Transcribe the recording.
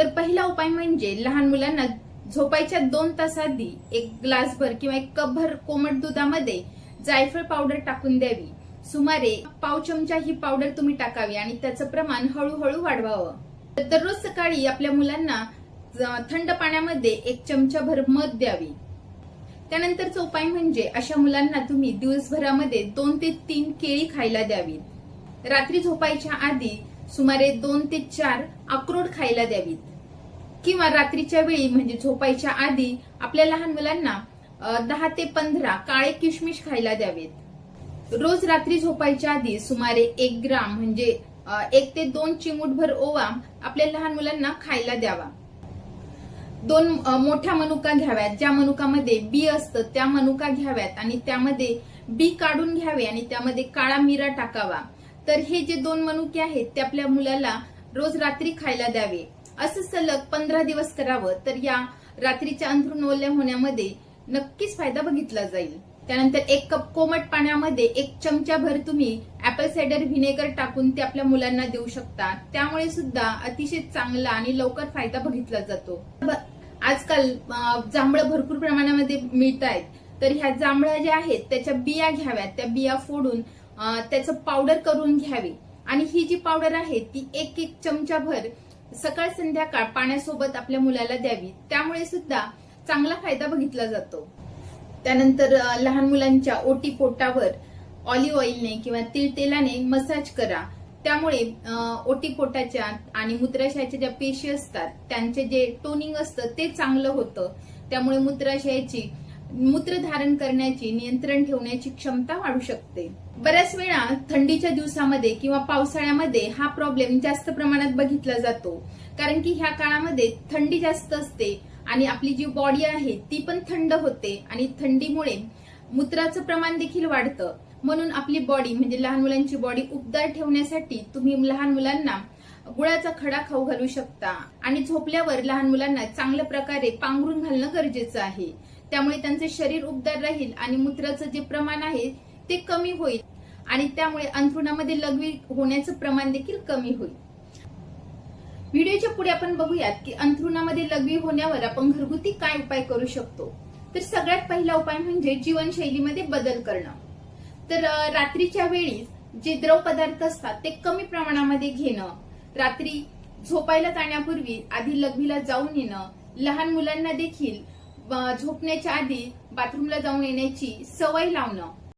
तर पहिला उपाय म्हणजे लहान मुलांना झोपायच्या दोन तास आधी एक ग्लासभर किंवा एक कपभर कोमट दुधामध्ये जायफळ पावडर टाकून द्यावी. सुमारे पाव चमचा ही पावडर तुम्ही टाकावी आणि त्याचं प्रमाण हळूहळू वाढवावं. दररोज सकाळी आपल्या मुलांना थंड पाण्यामध्ये एक चमचाभर मध द्यावी. त्यानंतरचा उपाय म्हणजे अशा मुलांना तुम्ही दिवसभरामध्ये दोन ते तीन केळी खायला द्यावीत रात्री झोपायच्या आधी सुमारे दोन ते चार अक्रोड खायला द्यावीत. किंवा रात्रीच्या वेळी म्हणजे झोपायच्या आधी आपल्या लहान मुलांना दहा ते पंधरा काळे किशमिश खायला द्यावेत. रोज रात्री झोपायच्या आधी सुमारे एक ग्राम म्हणजे एक ते दोन चिमूटभर ओवा आपल्या लहान मुलांना खायला द्यावा. दोन मोठ्या मनुका घ्याव्यात ज्या मनुकामध्ये बी असतं त्या मनुका घ्याव्यात आणि त्यामध्ये बी काढून घ्यावे आणि त्यामध्ये काळा मिरा टाकावा. तर हे जे दोन मनुके आहेत ते आपल्या मुलाला रोज रात्री खायला द्यावे. असं सलग पंधरा दिवस करावं तर या रात्रीच्या अंथरून ओल्या होण्यामध्ये नक्कीच फायदा बघितला जाईल. त्यानंतर एक कप कोमट पाण्यामध्ये एक चमचाभर तुम्ही ऍपल सायडर व्हिनेगर टाकून ते आपल्या मुलांना देऊ शकता. त्यामुळे सुद्धा अतिशय चांगला आणि लवकर फायदा बघितला जातो. आजकाल जांभळं भरपूर प्रमाणामध्ये मिळत आहेत तर ह्या जांभळ्या ज्या आहेत त्याच्या बिया घ्याव्यात. त्या बिया फोडून त्याचं पावडर करून घ्यावी. आणि ही जी पावडर आहे ती एक एक चमचाभर सकाळ संध्याकाळ पाण्यासोबत आपल्या मुलाला द्यावी. त्यामुळे सुद्धा चांगला फायदा बघितला जातो. त्यानंतर लहान मुलांच्या ओटी पोटावर ऑलिव्ह ऑइलने किंवा तिळतेलाने मसाज करा. त्यामुळे ओटी पोटाच्या आणि मूत्राशयाच्या ज्या पेशी असतात त्यांचे जे टोनिंग असतं ते चांगलं होतं. त्यामुळे मूत्राशयाची मूत्र धारण करण्याची नियंत्रण ठेवण्याची क्षमता वाढू शकते. बऱ्याच वेळा थंडीच्या दिवसामध्ये किंवा पावसाळ्यामध्ये हा प्रॉब्लेम जास्त प्रमाणात बघितला जातो. कारण की ह्या काळामध्ये थंडी जास्त असते आणि आपली जी बॉडी आहे ती पण थंड होते आणि थंडीमुळे मूत्राचं प्रमाण देखील वाढतं. म्हणून आपली बॉडी म्हणजे लहान मुलांची बॉडी उबदार ठेवण्यासाठी तुम्ही लहान मुलांना गुळाचा खडा खाऊ घालू शकता. आणि झोपल्यावर लहान मुलांना चांगल्या प्रकारे पांघरून घालणं गरजेचं आहे. त्यामुळे त्यांचे शरीर उबदार राहील आणि मूत्राचं जे प्रमाण आहे ते कमी होईल. आणि त्यामुळे अंथरुणामध्ये लघवी होण्याचं प्रमाण देखील कमी होईल. व्हिडिओच्या पुढे आपण बघूयात की अंथरुणामध्ये लघवी होण्यावर आपण घरगुती काय उपाय करू शकतो? तर सगळ्यात पहिला उपाय म्हणजे जीवनशैलीमध्ये बदल करणं. तर रात्रीच्या वेळी जे द्रव पदार्थ असतात ते कमी प्रमाणामध्ये घेणं. रात्री झोपायला जाण्यापूर्वी आधी लघवीला जाऊन येणं. लहान मुलांना देखील झोपण्याच्या आधी बाथरूमला जाऊन येण्याची सवय लावणं.